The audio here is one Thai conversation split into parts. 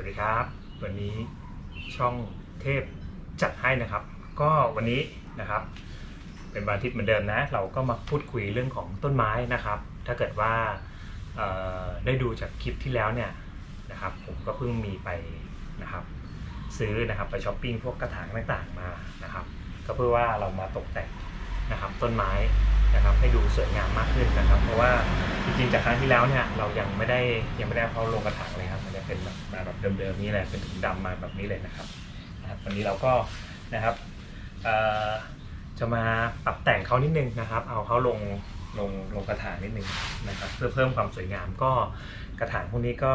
วัสดีครับ วันนี้ช่องเทพจัดให้นะครับ ก็วันนี้นะครับ เป็นวันอาทิตย์เหมือนเดิมนะ เราก็มาพูดคุยเรื่องของต้นไม้นะครับ ถ้าเกิดว่าได้ดูจากคลิปที่แล้วเนี่ยนะครับผมก็เพิ่งมีไปนะครับ ซื้อนะครับไปช้อปปิ้งพวกกระถางต่างๆมานะครับ ก็เพื่อว่าเรามาตกแต่งนะครับต้นไม้นะครับให้ดูสวยงามมากขึ้นนะครับ เพราะว่าจริงๆจากครั้งที่แล้วเนี่ยเรายังไม่ได้ยังไม่ได้เอาเขาลงกระถางเลย จะเป็นแบบมาแบบเดิมๆนี่แหละเป็นถุงดำมาแบบนี้เลยนะครับนะครับ วันนี้เราก็นะครับจะมาปรับแต่งเขานิดนึงนะครับ เอาเขาลงลงลงกระถางนิดนึงนะครับ เพื่อเพิ่มความสวยงามก็กระถางพวกนี้ก็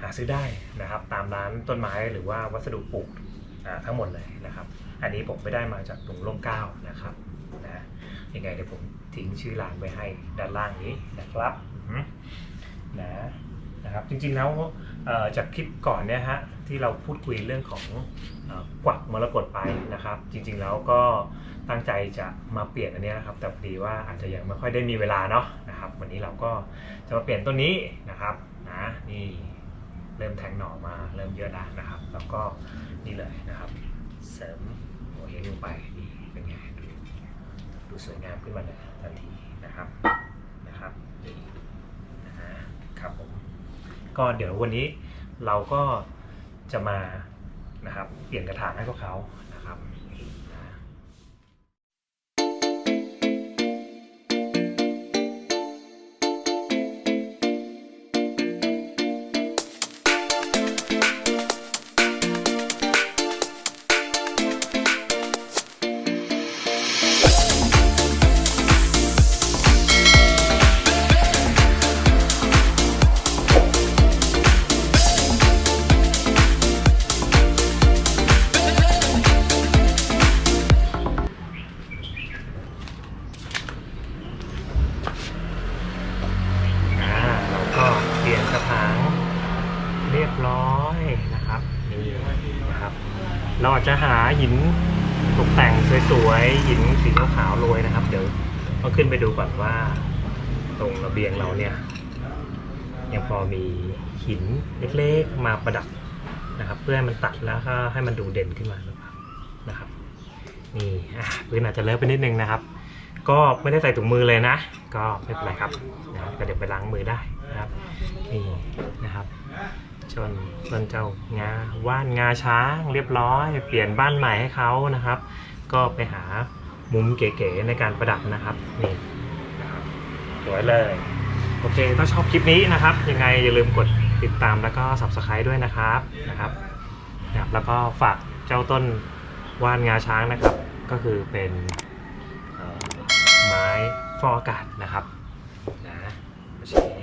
หาซื้อได้นะครับ ตามร้านต้นไม้หรือว่าวัสดุปลูกทั้งหมดเลยนะครับ อันนี้ผมไปได้มาจากตรงร่มเก้านะครับนะยังไงเดี๋ยวผมทิ้งชื่อร้านไว้ให้ด้านล่างนี้นะครับนะ นะครับจริงๆแล้วจากคลิปก่อนเนี่ยฮะที่เราพูดคุยเรื่องของกวักมรกตไปนะครับ จริงๆแล้วก็ตั้งใจจะมาเปลี่ยนอันนี้นะครับ แต่พอดีว่าอาจจะยังไม่ค่อยได้มีเวลาเนาะนะครับ วันนี้เราก็จะมาเปลี่ยนต้นนี้นะครับนะนี่เริ่มแทงหน่อมาเริ่มเยอะแล้วนะครับ แล้วก็นี่เลยนะครับ เสริมหัวเฮงลงไปนี่เป็นไงดูดูสวยงามขึ้นมาเลยทันทีนะครับนี่นะฮะครับผม ก็เดี๋ยววันนี้เราก็จะมานะครับเปลี่ยนกระถางให้พวกเขานะครับ รียบร้อยนะครับนี่นะครับ เราอาจจะหาหินตกแต่งสวยๆหินสีขาวๆโรยนะครับ เดี๋ยวต้องขึ้นไปดูก่อนว่า ตรงระเบียงเราเนี่ย ยังพอมีหินเล็กๆมาประดับนะครับ เพื่อให้มันตัดแล้วก็ให้มันดูเด่นขึ้นมาหรือเปล่านะครับนี่พื้นอาจจะเลอะไปนิดนึงนะครับ ก็ไม่ได้ใส่ถุงมือเลยนะ ก็ไม่เป็นไรครับนะครับก็เดี๋ยวไปล้างมือได้นะครับนี่นะครับ ชนต้นเจ้างาว่านงาช้างเรียบร้อย เปลี่ยนบ้านใหม่ให้เขานะครับ ก็ไปหามุมเก๋ๆในการประดับนะครับนี่นะครับสวยเลย โอเค ถ้าชอบคลิปนี้นะครับ ยังไงอย่าลืมกดติดตามแล้วก็ subscribe ด้วยนะครับนะครับนะครับแล้วก็ฝากเจ้าต้นว่านงาช้างนะครับ ก็คือเป็นไม้ฟอกอากาศนะครับนะโอเค